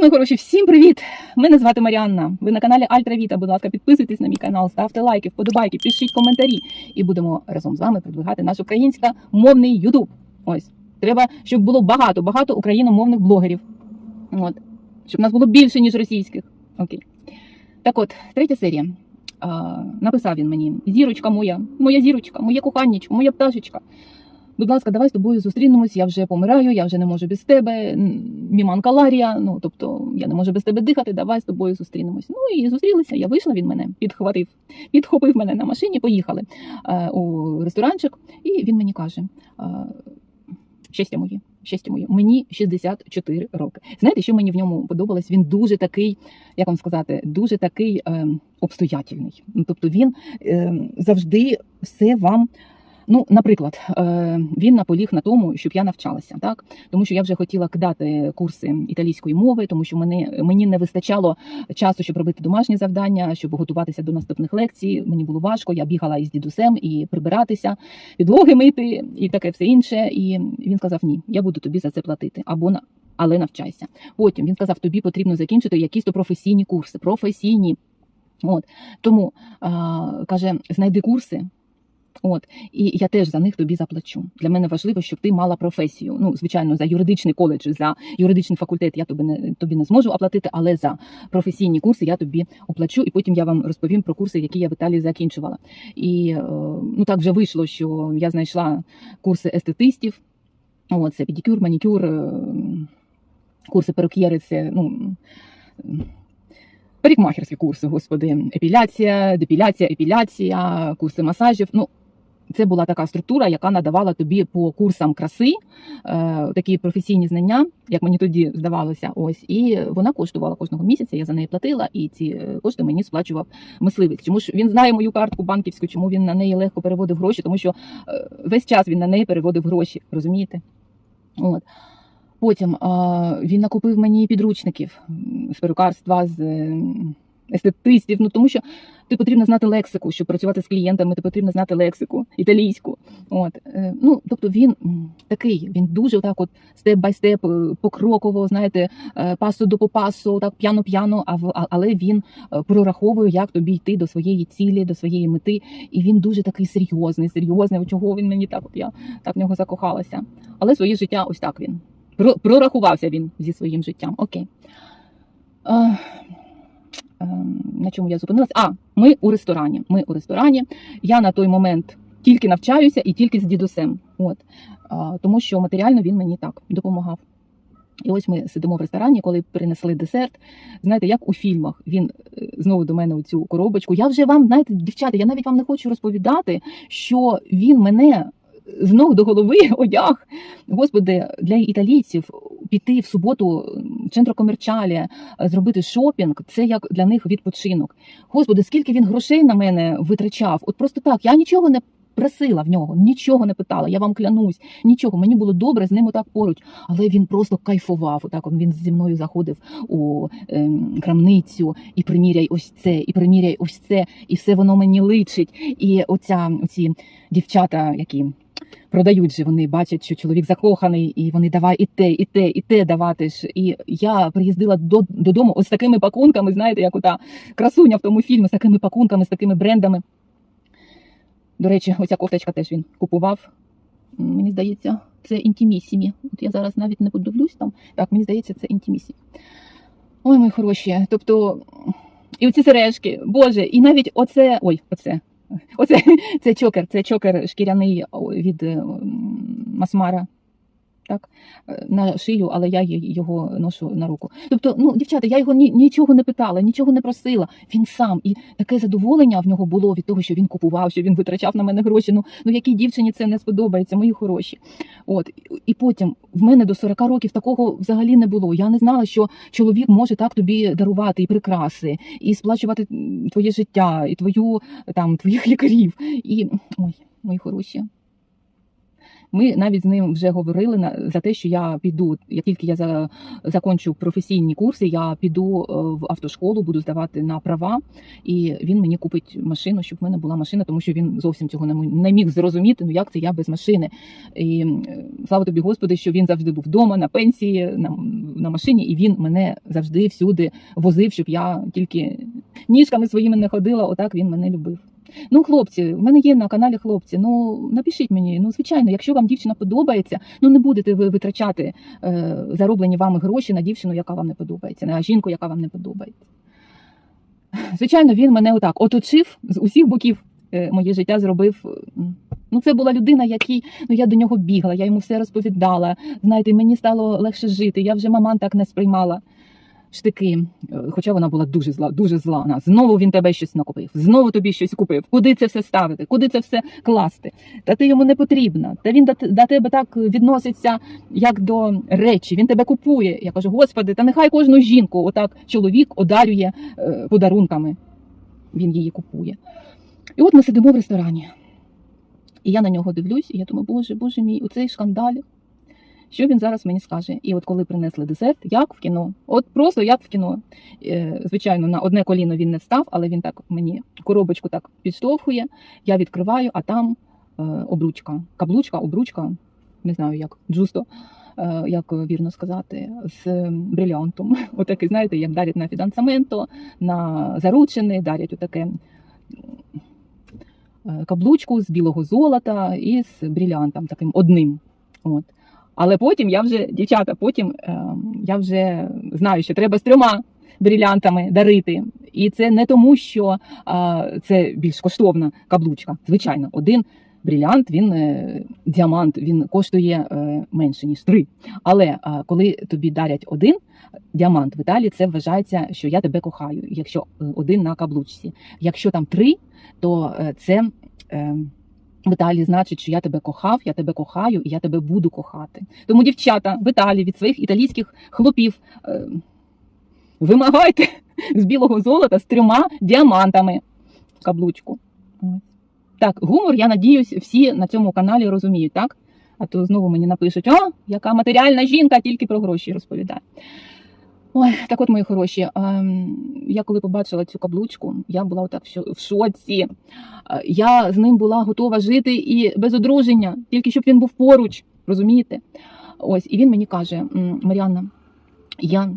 мої хороші, всім привіт! Мене звати Маріанна. Ви на каналі Альтра Віта. Будь ласка, підписуйтесь на мій канал, ставте лайки, вподобайки, пишіть коментарі. І будемо разом з вами продвигати наш українськомовний Ютуб. Ось треба, щоб було багато, багато україномовних блогерів. От щоб нас було більше, ніж російських. Окей. Так от, третя серія. А, написав він мені: Зірочка моя, моя зірочка, моє коханнячко, моя пташечка. Будь ласка, давай з тобою зустрінемось. Я вже помираю, я вже не можу без тебе. м, Міманка Ларія. Ну тобто я не можу без тебе дихати. Давай з тобою зустрінемось. Ну і зустрілися. Я вийшла. Він мене підхватив, підхопив мене на машині. Поїхали е, у ресторанчик, і він мені каже: е, щастя моє, щастя моє, мені 64 роки. Знаєте, що мені в ньому подобалось? Він дуже такий, як вам сказати, дуже такий е, обстоятельний. Ну, тобто він е, завжди все вам. Ну, наприклад, е, він наполіг на тому, щоб я навчалася, так тому що я вже хотіла кидати курси італійської мови, тому що мене мені не вистачало часу, щоб робити домашні завдання, щоб готуватися до наступних лекцій. Мені було важко. Я бігала із дідусем і прибиратися, підлоги мити і таке все інше. І він сказав: Ні, я буду тобі за це платити або на але навчайся. Потім він сказав: тобі потрібно закінчити якісь то професійні курси, професійні. От тому а, каже, знайди курси. От і я теж за них тобі заплачу. Для мене важливо, щоб ти мала професію. Ну, звичайно, за юридичний коледж, за юридичний факультет я тобі не тобі не зможу оплатити, але за професійні курси я тобі оплачу, і потім я вам розповім про курси, які я в Італії закінчувала. І е, ну так вже вийшло, що я знайшла курси естетистів. От, це педикюр, манікюр, е, курси перук'єри, це ну. Парикмахерські курси, господи, епіляція, депіляція, епіляція, курси масажів. Ну, це була така структура, яка надавала тобі по курсам краси е, такі професійні знання, як мені тоді здавалося. Ось і вона коштувала кожного місяця. Я за неї платила, і ці е, кошти мені сплачував мисливець. Чому ж він знає мою картку банківську, чому він на неї легко переводив гроші? Тому що е, весь час він на неї переводив гроші, розумієте? От. Потім а, він накупив мені підручників з перукарства, з естетистів. Ну тому що ти потрібно знати лексику, щоб працювати з клієнтами, ти потрібно знати лексику італійську. От е, ну тобто він такий, він дуже отак, от степ бай степ, е, покроково, знаєте, е, пасо до попасу, так п'яно-п'яно, але він прораховує, як тобі йти до своєї цілі, до своєї мети. І він дуже такий серйозний, серйозний. Чого він мені так? От я так в нього закохалася. Але своє життя ось так він. Про- Прорахувався він зі своїм життям. Окей. Ем, на чому я зупинилася? А, ми у ресторані. Ми у ресторані. Я на той момент тільки навчаюся і тільки з дідусем. От. Тому що матеріально він мені так допомагав. І ось ми сидимо в ресторані, коли принесли десерт. Знаєте, як у фільмах він е, знову до мене у цю коробочку. Я вже вам, знаєте, дівчата, я навіть вам не хочу розповідати, що він мене з ног до голови одяг. Господи, для італійців піти в суботу в центро комерчалі, е, зробити шопінг, це як для них відпочинок. Господи, скільки він грошей на мене витрачав? От просто так, я нічого не. Просила в нього, нічого не питала, я вам клянусь, нічого. Мені було добре з ним отак поруч, але він просто кайфував. Отак він зі мною заходив у ем, крамницю і приміряй ось це, і приміряй ось це, і все воно мені личить. І оця оці дівчата, які продають же, вони бачать, що чоловік закоханий, і вони давай і те, і те, і те давати ж. І я приїздила до, додому ось такими пакунками, знаєте, як ота красуня в тому фільмі, з такими пакунками, з такими брендами. До речі, оця кофточка теж він купував. Мені здається, це інтімісімі. От я зараз навіть не подивлюсь там. Так, мені здається, це інтімісімі. Ой, мої хороші. Тобто, і оці сережки, Боже, і навіть оце. Ой, оце. Оце це чокер, це чокер шкіряний від е, масмара. Так, е, на шию, але я його ношу на руку. Тобто, ну, дівчата, я його ні, нічого не питала, нічого не просила. Він сам. І таке задоволення в нього було від того, що він купував, що він витрачав на мене гроші. Ну, ну якій дівчині це не сподобається, мої хороші. От і потім в мене до 40 років такого взагалі не було. Я не знала, що чоловік може так тобі дарувати і прикраси, і сплачувати твоє життя, і твою там твоїх лікарів. І ой, мої хороші. Ми навіть з ним вже говорили на за те, що я піду. Як тільки я за закончу професійні курси, я піду е, в автошколу, буду здавати на права, і він мені купить машину, щоб в мене була машина, тому що він зовсім цього не міг зрозуміти. Ну як це я без машини? І е, слава тобі, Господи, що він завжди був вдома на пенсії, на, на машині, і він мене завжди всюди возив, щоб я тільки ніжками своїми не ходила. Отак він мене любив. Ну, хлопці, в мене є на каналі хлопці. Ну напишіть мені. Ну, звичайно, якщо вам дівчина подобається, ну не будете ви витрачати е, зароблені вами гроші на дівчину, яка вам не подобається, на жінку, яка вам не подобається. Звичайно, він мене отак оточив з усіх боків. е, Моє життя зробив. Ну, це була людина, який ну я до нього бігла, я йому все розповідала. Знаєте, мені стало легше жити. Я вже маман так не сприймала штики. Е, Хоча вона була дуже зла, дуже зла. Вона знову він тебе щось накупив, знову тобі щось купив. Куди це все ставити? Куди це все класти? Та ти йому не потрібна. Та він до, тебе так відноситься, як до речі. Він тебе купує. Я кажу, господи, та нехай кожну жінку отак чоловік одарює е, подарунками. Він її купує. І от ми сидимо в ресторані. І я на нього дивлюсь, і я думаю, боже, боже мій, оцей шкандаль. Що він зараз мені скаже? І от коли принесли десерт, як в кіно, от просто як в кіно. Е, Звичайно, на одне коліно він не встав, але він так мені коробочку так підштовхує. Я відкриваю, а там е, обручка, каблучка, обручка, не знаю як, джусто, е, як вірно сказати, з брилянтом. Отакий, знаєте, як дарять на фідансаменто, на заручини, дарять отаке каблучку з білого золота і з брилянтом таким одним. От. Але потім я вже, дівчата, потім е, я вже знаю, що треба з трьома брилянтами дарити. І це не тому, що е, це більш коштовна каблучка. Звичайно, один брилянт, він е, діамант, він коштує е, менше ніж три. Але е, коли тобі дарять один діамант в Італії, це вважається, що я тебе кохаю. Якщо е, один на каблучці. Якщо там три, то е, це. Е, в значить, що я тебе кохав, я тебе кохаю і я тебе буду кохати. Тому, дівчата, в від своїх італійських хлопів е, вимагайте з білого золота з трьома діамантами каблучку. Так, гумор, я надіюсь, всі на цьому каналі розуміють, так? А то знову мені напишуть: о, яка матеріальна жінка тільки про гроші розповідає. Ой, так от, мої хороші, ем, я коли побачила цю каблучку, я була отак в шоці. Е, Я з ним була готова жити і без одруження, тільки щоб він був поруч, розумієте? Ось, і він мені каже: Маріанна, я.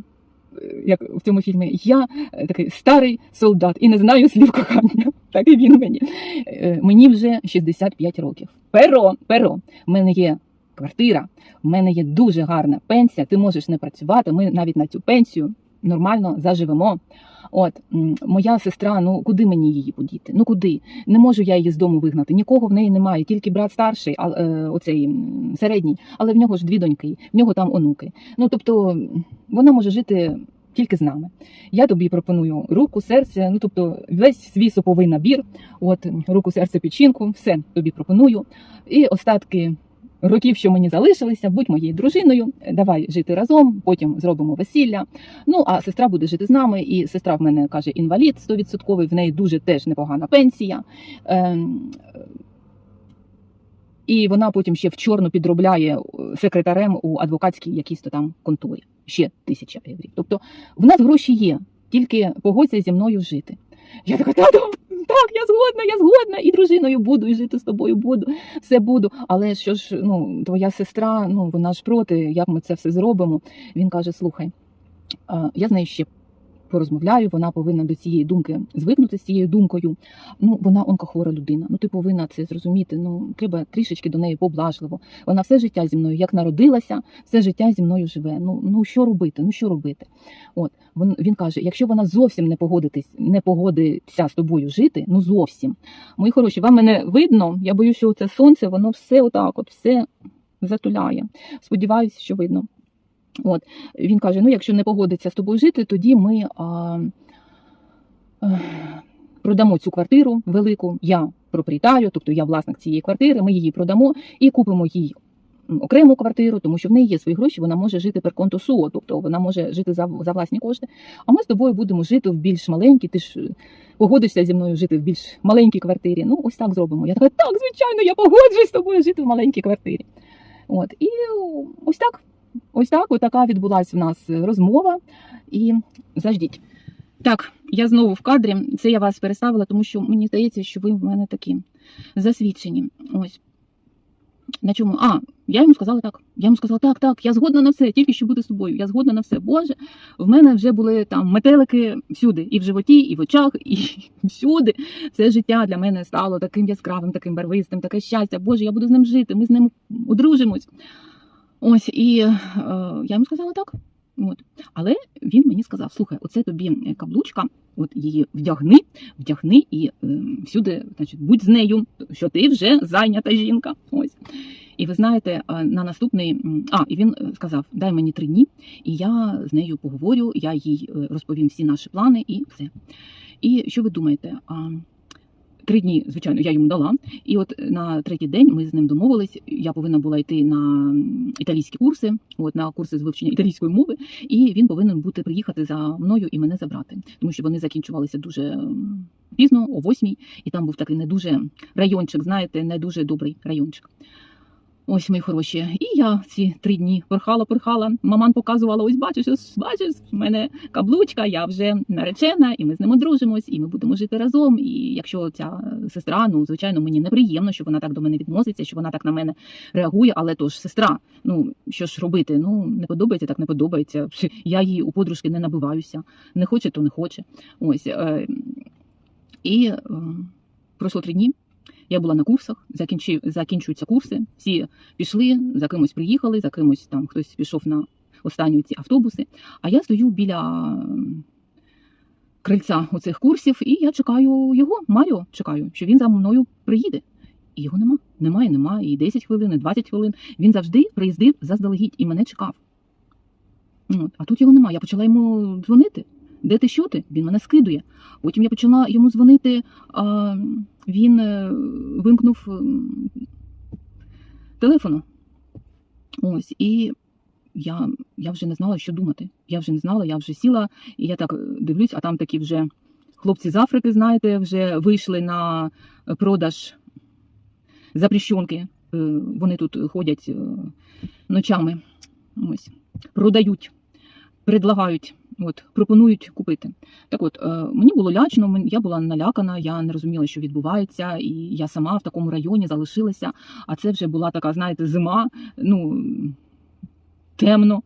е, Як в цьому фільмі, я е, такий старий солдат і не знаю слів кохання. Так і він мені. Мені вже 65 років. Перо, перо. В мене є квартира, в мене є дуже гарна пенсія. Ти можеш не працювати. Ми навіть на цю пенсію нормально заживемо. От моя сестра, ну куди мені її подіти? Ну куди? Не можу я її з дому вигнати. Нікого в неї немає, тільки брат старший, а е, оцей середній, але в нього ж дві доньки, в нього там онуки. Ну тобто вона може жити. Тільки з нами. Я тобі пропоную руку, серце, ну тобто весь свій соповий набір, от руку, серце, печінку, все тобі пропоную. І остатки років, що мені залишилися, будь моєю дружиною, давай жити разом, потім зробимо весілля. Ну а сестра буде жити з нами, і сестра в мене каже інвалід 100%, в неї дуже теж непогана пенсія. Ем, і вона потім ще в чорну підробляє е, секретарем у адвокатській якійсь то там конторі. Ще тисяча єврів. Тобто в нас гроші є, тільки погодься зі мною жити. Я така, тату, так, я згодна, я згодна, і дружиною буду, і жити з тобою буду, все буду. Але що ж, ну, твоя сестра, ну вона ж проти, як ми це все зробимо. Він каже: слухай, я з нею ще порозмовляю, вона повинна до цієї думки звикнути з цією думкою. Ну, вона онкохвора людина. Ну, ти повинна це зрозуміти. Ну, треба трішечки до неї поблажливо. Вона все життя зі мною, як народилася, все життя зі мною живе. Ну, ну що робити? Ну що робити? От він, він каже: якщо вона зовсім не погодитись, не погодиться з тобою жити, ну зовсім. Мої хороші, вам мене видно. Я боюся, що це сонце, воно все отак, от все затуляє. Сподіваюся, що видно. От він каже: ну, якщо не погодиться з тобою жити, тоді ми а, е, продамо цю квартиру велику. Я проприєтарю, тобто я власник цієї квартири, ми її продамо і купимо їй окрему квартиру, тому що в неї є свої гроші, вона може жити conto suo, тобто вона може жити за, за власні кошти. А ми з тобою будемо жити в більш маленькій, ти ж е, погодишся зі мною жити в більш маленькій квартирі. Ну, ось так зробимо. Я така, так, звичайно, я погоджуюсь з тобою жити в маленькій квартирі. От і ось так. Ось так, отака відбулася в нас розмова. І заждіть. Так, я знову в кадрі. Це я вас переставила, тому що мені здається, що ви в мене такі засвідчені. Ось. На чому? А, я йому сказала так. Я йому сказала, так, так, я згодна на все, тільки що бути з тобою. Я згодна на все. Боже, в мене вже були там метелики всюди, і в животі, і в очах, і всюди. Все життя для мене стало таким яскравим, таким барвистим, таке щастя. Боже, я буду з ним жити, ми з ним одружимось. Ось, і е, я йому сказала так. От. Але він мені сказав: слухай, оце тобі каблучка, от її вдягни, вдягни і е, всюди, значить, будь з нею, що ти вже зайнята жінка. Ось. І ви знаєте, е, на наступний а, і він е, сказав: дай мені три дні, і я з нею поговорю, я їй е, розповім всі наші плани і все. І що ви думаєте? Три дні, звичайно, я йому дала. І от на третій день ми з ним домовились. Я повинна була йти на італійські курси, от на курси з вивчення італійської мови, і він повинен бути приїхати за мною і мене забрати, тому що вони закінчувалися дуже пізно, о восьмій, і там був такий не дуже райончик, знаєте, не дуже добрий райончик. Ось мої хороші. І я ці три дні порхала, порхала. Маман показувала: ось бачиш, ось бачиш, в мене каблучка, я вже наречена, і ми з ним одружимось, і ми будемо жити разом. І якщо ця сестра, ну звичайно, мені неприємно, що вона так до мене відноситься, що вона так на мене реагує. Але то ж сестра, ну що ж робити? Ну не подобається, так не подобається. Я її у подружки не набиваюся. Не хоче, то не хоче. Ось е, і е, пройшло три дні. Я була на курсах, закінчив, закінчуються курси. Всі пішли, за кимось приїхали, за кимось там хтось пішов на останні ці автобуси. А я стою біля крильця оцих курсів, і я чекаю його, Маріо, чекаю, що він за мною приїде. І його нема. Немає, немає. І 10 хвилин, і 20 хвилин. Він завжди приїздив заздалегідь і мене чекав. От. А тут його немає. Я почала йому дзвонити. Де ти що ти? Він мене скидує. Потім я почала йому дзвонити. А, він е, вимкнув телефону. Ось, і я, я вже не знала, що думати. Я вже не знала, я вже сіла, і я так е, дивлюсь, а там такі вже хлопці з Африки, знаєте, вже вийшли на продаж запрещенки. Е, Вони тут ходять ночами. Ось, продають, предлагають. От, пропонують купити. Так от, е, мені було лячно, я була налякана, я не розуміла, що відбувається, і я сама в такому районі залишилася. А це вже була така, знаєте, зима, ну темно.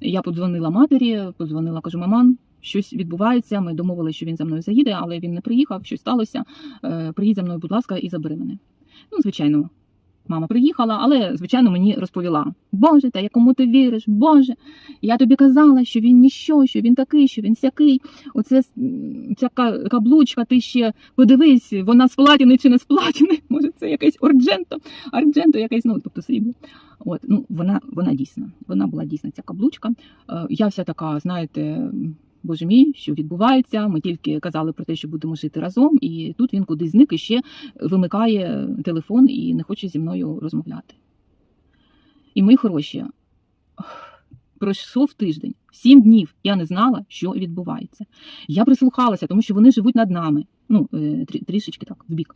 Я подзвонила матері, подзвонила, кажу, маман, щось відбувається. Ми домовилися, що він за мною заїде, але він не приїхав, щось сталося. Е, Приїдь за мною, будь ласка, і забери мене. Ну, звичайно, мама приїхала, але, звичайно, мені розповіла: Боже, та якому ти віриш? Боже, я тобі казала, що він ніщо, що він такий, що він сякий. Оце ця каблучка, ти ще подивись, вона з чи не з. Може, це якесь ордженто, ардженто, якесь, ну, тобто срібло. От, ну, вона, вона дійсна. Вона була дійсна ця каблучка. Е, я вся така, знаєте. Боже мій, що відбувається? Ми тільки казали про те, що будемо жити разом, і тут він кудись зник і ще вимикає телефон і не хоче зі мною розмовляти. І мої хороші, пройшов тиждень, сім днів. Я не знала, що відбувається. Я прислухалася, тому що вони живуть над нами. Ну, е, трішечки так, вбік.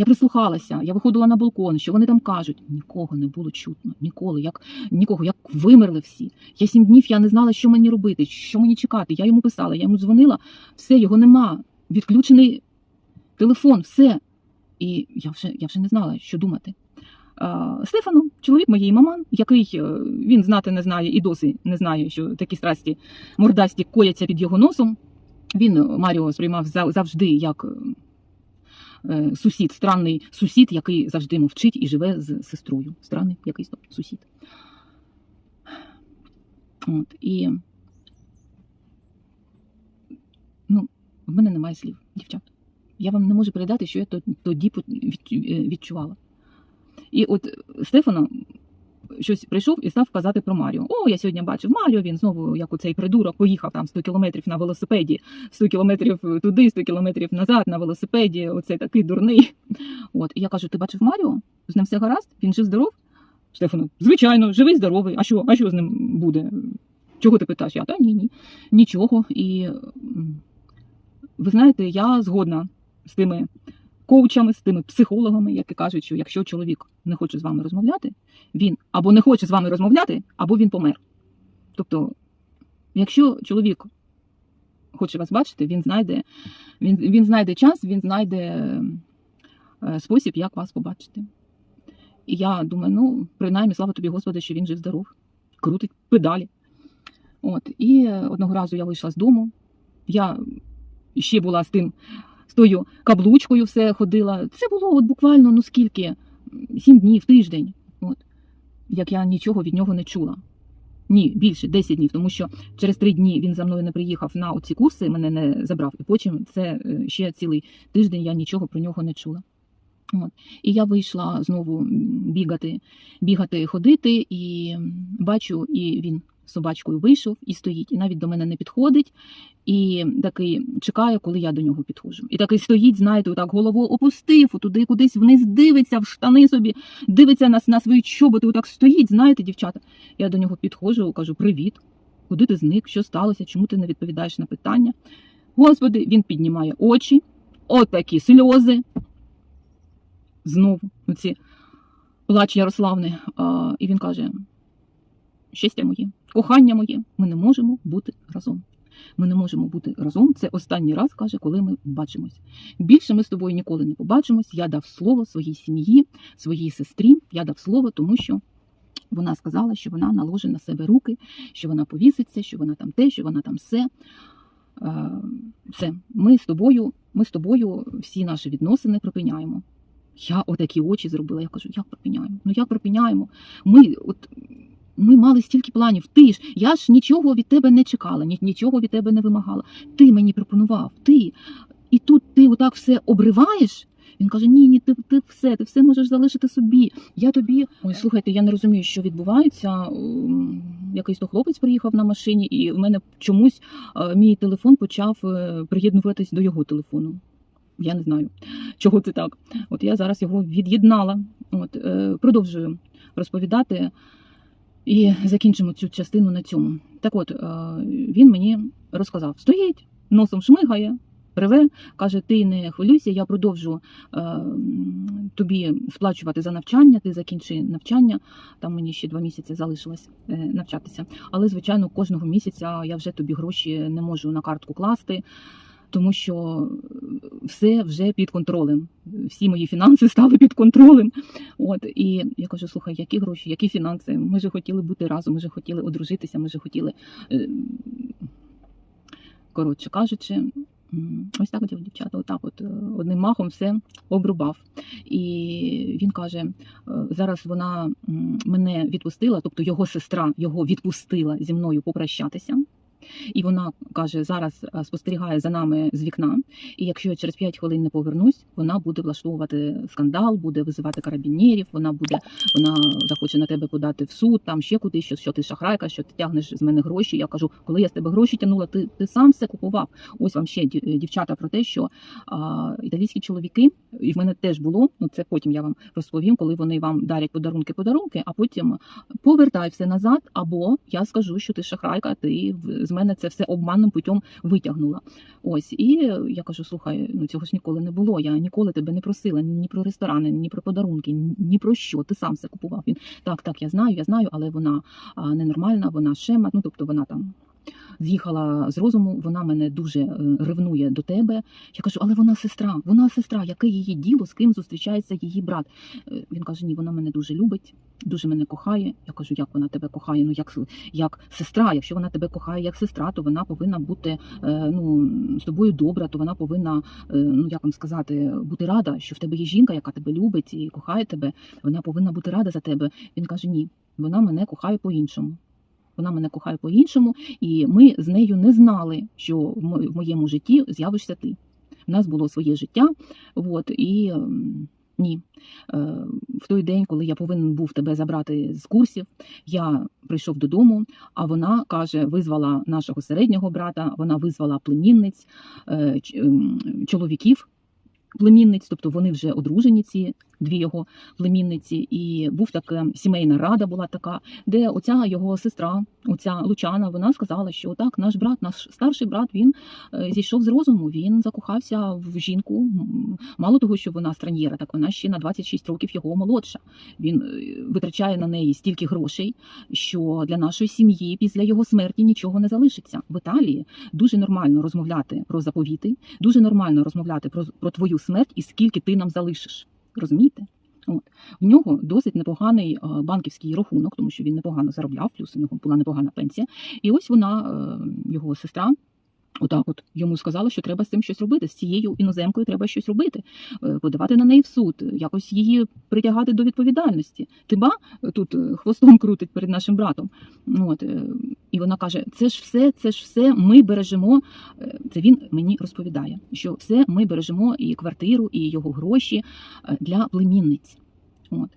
Я прислухалася, я виходила на балкон, що вони там кажуть. Нікого не було чутно, ніколи, як нікого, як вимерли всі. Я сім днів я не знала, що мені робити, що мені чекати. Я йому писала, я йому дзвонила, все, його нема. Відключений телефон, все. І я вже, я вже не знала, що думати. Стефану, чоловік моєї маман, який е, він знати не знає і досі не знає, що такі страсті мордасті кояться під його носом. Він Маріо сприймав завжди як сусід, странний сусід, який завжди мовчить і живе з сестрою. Странний якийсь там сусід. От, і ну, в мене немає слів, дівчат. Я вам не можу передати, що я тоді е, відчувала. І от Стефано щось прийшов і став казати про Маріо. О, я сьогодні бачив Маріо, він знову, як у цей придурок, поїхав там 100 кілометрів на велосипеді, 100 кілометрів туди, 100 кілометрів назад на велосипеді. Оцей такий дурний. От, і я кажу: ти бачив Маріо? З ним все гаразд? Він жив здоров? Стефано, звичайно, живий, здоровий. А що, а що з ним буде? Чого ти питаєш? Я та ні, ні, нічого. І ви знаєте, я згодна з тими коучами, з тими психологами, які кажуть, що якщо чоловік не хоче з вами розмовляти, він або не хоче з вами розмовляти, або він помер. Тобто, якщо чоловік хоче вас бачити, він знайде, він, він знайде час, він знайде е, спосіб, як вас побачити. І я думаю, ну, принаймні, слава тобі, Господи, що він жив здоров, крутить педалі. От. І е, одного разу я вийшла з дому. Я ще була з тим, з тою каблучкою все ходила. Це було от буквально ну скільки, сім днів, тиждень. От. Як я нічого від нього не чула. Ні, більше 10 днів, тому що через три дні він за мною не приїхав на оці курси, мене не забрав. І потім це е, ще цілий тиждень я нічого про нього не чула. От. І я вийшла знову бігати, бігати, ходити, і бачу, і він собачкою вийшов і стоїть, і навіть до мене не підходить, і такий чекає, коли я до нього підходжу. І такий стоїть, знаєте, отак голову опустив, туди кудись вниз дивиться, в штани собі, дивиться на, на свої чоботи, отак стоїть, знаєте, дівчата. Я до нього підходжу, кажу: Привіт, куди ти зник? Що сталося? Чому ти не відповідаєш на питання? Господи, він піднімає очі, отакі сльози. Знову оці плач Ярославни. А, і він каже: щастя моє, кохання моє, ми не можемо бути разом. Ми не можемо бути разом. Це останній раз каже, коли ми бачимось. Більше ми з тобою ніколи не побачимось. Я дав слово своїй сім'ї, своїй сестрі. Я дав слово, тому що вона сказала, що вона наложить на себе руки, що вона повіситься, що вона там те, що вона там все. Е, Все, ми з тобою, ми з тобою всі наші відносини припиняємо. Я отакі очі зробила. Я кажу, як припиняємо? Ну як припиняємо? Ми от. Ми мали стільки планів. Ти ж я ж нічого від тебе не чекала, нічого від тебе не вимагала. Ти мені пропонував, ти. І тут ти отак все обриваєш. Він каже: Ні, ні, ти, ти все, ти все можеш залишити собі. Я тобі. Ой, слухайте, я не розумію, що відбувається. Ем, Якийсь то хлопець приїхав на машині, і в мене чомусь е, мій телефон почав е, приєднуватись до його телефону. Я не знаю, чого це так. От я зараз його від'єднала. От е, продовжую розповідати і закінчимо цю частину на цьому. Так от, е, він мені розказав: стоїть, носом шмигає, реве, каже: Ти не хвилюйся, я продовжу е, тобі сплачувати за навчання, ти закінчи навчання. Там мені ще два місяці залишилось е, навчатися. Але, звичайно, кожного місяця я вже тобі гроші не можу на картку класти. Тому що все вже під контролем. Всі мої фінанси стали під контролем. От і я кажу: слухай, які гроші, які фінанси? Ми же хотіли бути разом, ми же хотіли одружитися, ми же хотіли. е, Коротше кажучи, ось так от дівчата, отак, от е, одним махом все обрубав. І він каже: е, зараз вона мене відпустила, тобто його сестра його відпустила зі мною попрощатися. І вона каже, зараз е, спостерігає за нами з вікна. І якщо я через 5 хвилин не повернусь, вона буде влаштовувати скандал, буде визивати карабінерів, вона буде, вона захоче на тебе подати в суд, там ще кудись, що, що ти шахрайка, що ти тягнеш з мене гроші. Я кажу, коли я з тебе гроші тягнула, ти, ти сам все купував. Ось вам ще дівчата про те, що а, італійські чоловіки, і в мене теж було. Ну це потім я вам розповім, коли вони вам дарять подарунки, подарунки, а потім повертай все назад, або я скажу, що ти шахрайка, ти з мене це все обманним путем витягнула. Ось і я кажу: слухай, ну цього ж ніколи не було. Я ніколи тебе не просила ні про ресторани, ні про подарунки, ні про що. Ти сам все купував. Він так, так, я знаю, я знаю, але вона ненормальна, вона шема. Ну тобто вона там. З'їхала з розуму, вона мене дуже е, ревнує до тебе. Я кажу, але вона сестра, вона сестра, яке її діло, з ким зустрічається її брат. Е, Він каже: Ні, вона мене дуже любить, дуже мене кохає. Я кажу, як вона тебе кохає? Ну як як сестра. Якщо вона тебе кохає як сестра, то вона повинна бути е, ну з тобою добра, то вона повинна, ну як вам сказати, бути рада, що в тебе є жінка, яка тебе любить і кохає тебе. Вона повинна бути рада за тебе. Він каже: Ні, вона мене кохає по-іншому. Вона мене кохає по-іншому, і ми з нею не знали, що в моєму житті з'явишся ти. У нас було своє життя, от, і ні. Е, В той день, коли я повинен був тебе забрати з курсів, я прийшов додому, а вона каже, визвала нашого середнього брата, вона визвала племінниць, е, чоловіків племінниць, тобто вони вже одружені ці дві його племінниці, і був така сімейна рада була така, де оця його сестра, оця Лучана, вона сказала, що так, наш брат, наш старший брат, він е, зійшов з розуму, він закохався в жінку. Мало того, що вона странєра, так вона ще на 26 років його молодша. Він е, витрачає на неї стільки грошей, що для нашої сім'ї після його смерті нічого не залишиться. В Італії дуже нормально розмовляти про заповіти, дуже нормально розмовляти про, про твою смерть і скільки ти нам залишиш. Розумієте? От в нього досить непоганий е, банківський рахунок, тому що він непогано заробляв, плюс у нього була непогана пенсія. І ось вона, е, його сестра. Отак, от йому сказала, що треба з цим щось робити. З цією іноземкою треба щось робити, е, подавати на неї в суд, якось її притягати до відповідальності. Тиба тут е, хвостом крутить перед нашим братом. От е, і вона каже: це ж все, це ж все ми бережемо. Це він мені розповідає, що все ми бережемо і квартиру, і його гроші для племінниць. От.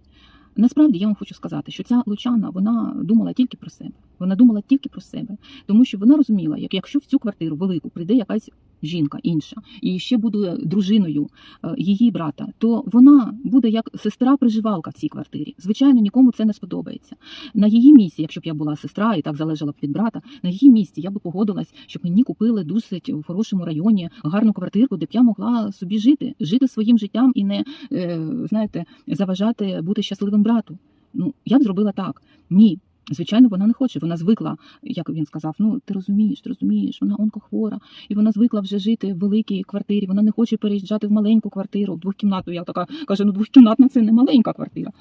Насправді я вам хочу сказати, що ця Лучана вона думала тільки про себе. Вона думала тільки про себе, тому що вона розуміла, як якщо в цю квартиру велику прийде якась жінка інша і ще буде дружиною е, її брата, то вона буде як сестра-приживалка в цій квартирі. Звичайно, нікому це не сподобається. На її місці, якщо б я була сестра і так залежала б від брата, на її місці я би погодилась, щоб мені купили досить в хорошому районі гарну квартирку, де б я могла собі жити, жити своїм життям і не е, знаєте, заважати бути щасливим брату. Ну я б зробила так. Ні. Звичайно, вона не хоче. Вона звикла, як він сказав, ну ти розумієш, ти розумієш, вона онкохвора, і вона звикла вже жити в великій квартирі. Вона не хоче переїжджати в маленьку квартиру, в двохкімнатну. Я така кажу, ну двохкімнатна це не маленька квартира.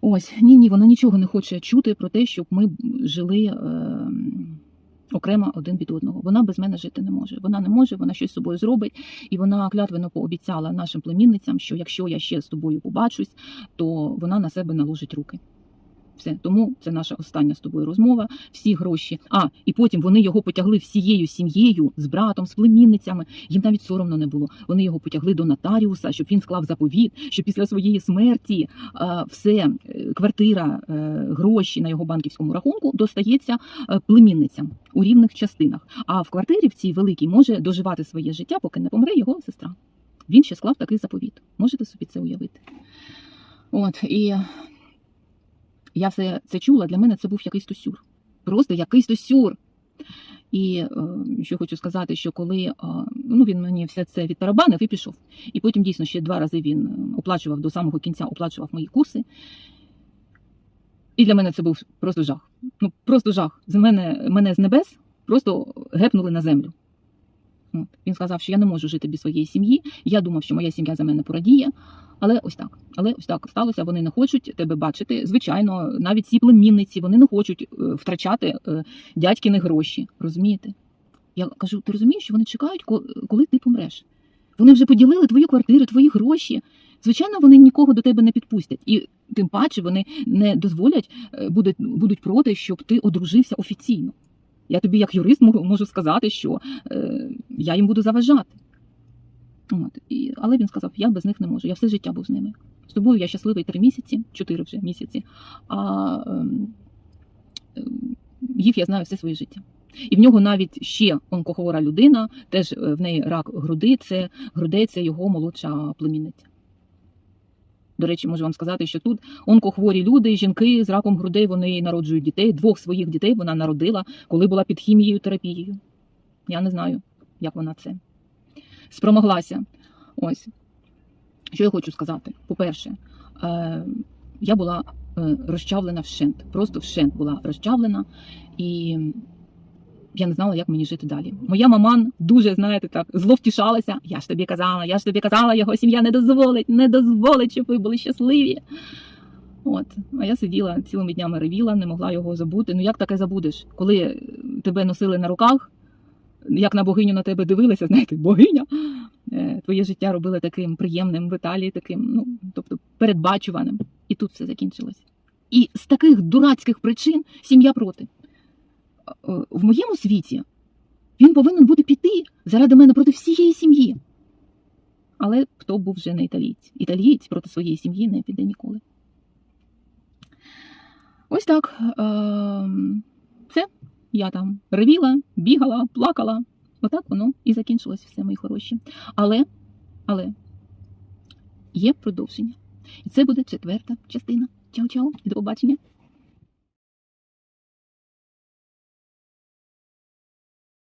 Ось ні, ні, вона нічого не хоче чути про те, щоб ми жили е, окремо один від одного. Вона без мене жити не може. Вона не може, вона щось з собою зробить, і вона клятвенно пообіцяла нашим племінницям, що якщо я ще з тобою побачусь, то вона на себе наложить руки. Все, тому це наша остання з тобою розмова. Всі гроші. А і потім вони його потягли всією сім'єю з братом, з племінницями. Їм навіть соромно не було. Вони його потягли до нотаріуса, щоб він склав заповіт, що після своєї смерті а, все е, квартира, е, гроші на його банківському рахунку достається е, племінницям у рівних частинах. А в квартирі в цій великій може доживати своє життя, поки не помре його сестра. Він ще склав такий заповіт. Можете собі це уявити? От і я все це чула, для мене це був якийсь тосюр. Просто якийсь тосюр. І е, що хочу сказати, що коли е, ну, він мені все це відтарабанив і пішов. І потім дійсно ще два рази він е, оплачував до самого кінця, оплачував мої курси. І для мене це був просто жах. Ну, просто жах. З мене, мене з небес просто гепнули на землю. От. Він сказав, що я не можу жити без своєї сім'ї. Я думав, що моя сім'я за мене порадіє. Але ось так. Але ось так сталося. Вони не хочуть тебе бачити. Звичайно, навіть ці племінниці вони не хочуть е, втрачати е, дядькіни гроші. Розумієте? Я кажу, ти розумієш, що вони чекають, коли ти помреш? Вони вже поділили твою квартиру, твої гроші. Звичайно, вони нікого до тебе не підпустять. І тим паче вони не дозволять, е, будуть, будуть проти, щоб ти одружився офіційно. Я тобі, як юрист, можу сказати, що е, я їм буду заважати. От. І, але він сказав, я без них не можу. Я все життя був з ними. З тобою я щасливий три місяці, чотири вже місяці, а ем, їх я знаю все своє життя. І в нього навіть ще онкохвора людина, теж е, в неї рак груди, це грудей це його молодша племінниця. До речі, можу вам сказати, що тут онкохворі люди, жінки з раком грудей, вони народжують дітей. Двох своїх дітей вона народила, коли була під хімією терапією. Я не знаю, як вона це спромоглася. Ось. Що я хочу сказати? По-перше, е, я була е, розчавлена вщент. Просто вщент була розчавлена, і я не знала, як мені жити далі. Моя маман дуже, знаєте, так зловтішалася. Я ж тобі казала, я ж тобі казала, його сім'я не дозволить, не дозволить, щоб ви були щасливі. От, а я сиділа цілими днями ревіла, не могла його забути. Ну як таке забудеш, коли тебе носили на руках, як на богиню на тебе дивилися, знаєте, богиня, е, твоє життя робили таким приємним в Італії, таким, ну, тобто передбачуваним. І тут все закінчилось. І з таких дурацьких причин сім'я проти. Е, В моєму світі він повинен буде піти заради мене проти всієї сім'ї. Але хто був вже не італієць? Італієць проти своєї сім'ї не піде ніколи. Ось так. Я там ревіла, бігала, плакала. Отак воно і закінчилось все, мої хороші. Але, але є продовження. І це буде четверта частина. Чао-чао до побачення.